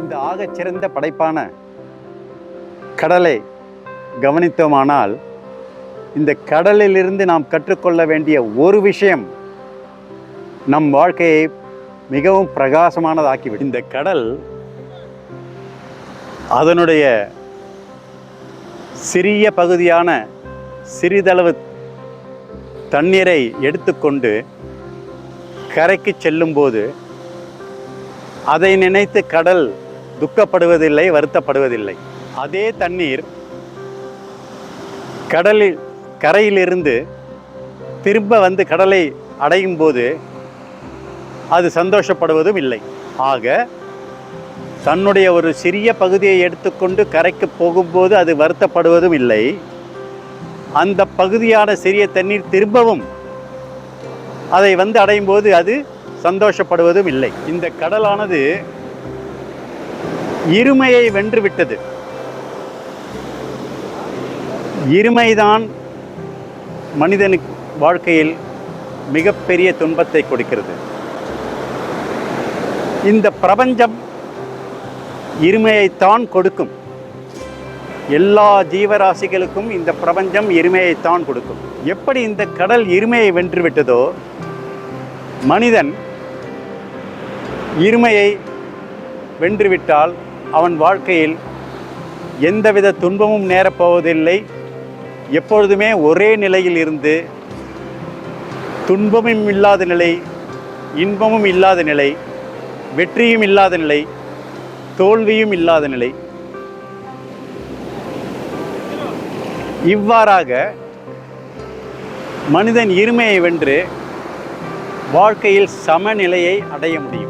இந்த ஆகச் சிறந்த படைப்பான கடலை கவனித்தோமானால் இந்த கடலிலிருந்து நாம் கற்றுக்கொள்ள வேண்டிய ஒரு விஷயம் நம் வாழ்க்கையை மிகவும் பிரகாசமானதாக்கிவிடும். இந்த கடல் அதனுடைய சிறிய பகுதியான சிறிதளவு தண்ணீரை எடுத்துக்கொண்டு கரைக்கு செல்லும்போது அதை நினைத்து கடல் துக்கப்படுவதில்லை வருத்தப்படுவதில்லை. அதே தண்ணீர் கடலில் கரையிலிருந்து திரும்ப வந்து கடலை அடையும் போது அது சந்தோஷப்படுவதும் இல்லை. ஆக தன்னுடைய ஒரு சிறிய பகுதியை எடுத்துக்கொண்டு கரைக்கு போகும்போது அது வருத்தப்படுவதும் இல்லை. அந்த பகுதியான சிறிய தண்ணீர் திரும்பவும் அதை வந்து அடையும் போது அது சந்தோஷப்படுவதும் இல்லை. இந்த கடலானது இருமையை வென்று விட்டது. இருமைதான் மனிதனுக்கு வாழ்க்கையில் மிகப்பெரிய துன்பத்தை கொடுக்கிறது. இந்த பிரபஞ்சம் இருமையைத்தான் கொடுக்கும். எல்லா ஜீவராசிகளுக்கும் இந்த பிரபஞ்சம் இருமையைத்தான் கொடுக்கும். எப்படி இந்த கடல் இருமையை வென்று விட்டதோ மனிதன் இருமையை வென்றுவிட்டால் அவன் வாழ்க்கையில் எந்தவித துன்பமும் நேரப்போவதில்லை. எப்பொழுதுமே ஒரே நிலையில் இருந்து துன்பமும் இல்லாத நிலை இன்பமும் இல்லாத நிலை வெற்றியும் இல்லாத நிலை தோல்வியும் இல்லாத நிலை. இவ்வாறாக மனிதன் இருமையை வென்று வாழ்க்கையில் சமநிலையை அடைய முடியும்.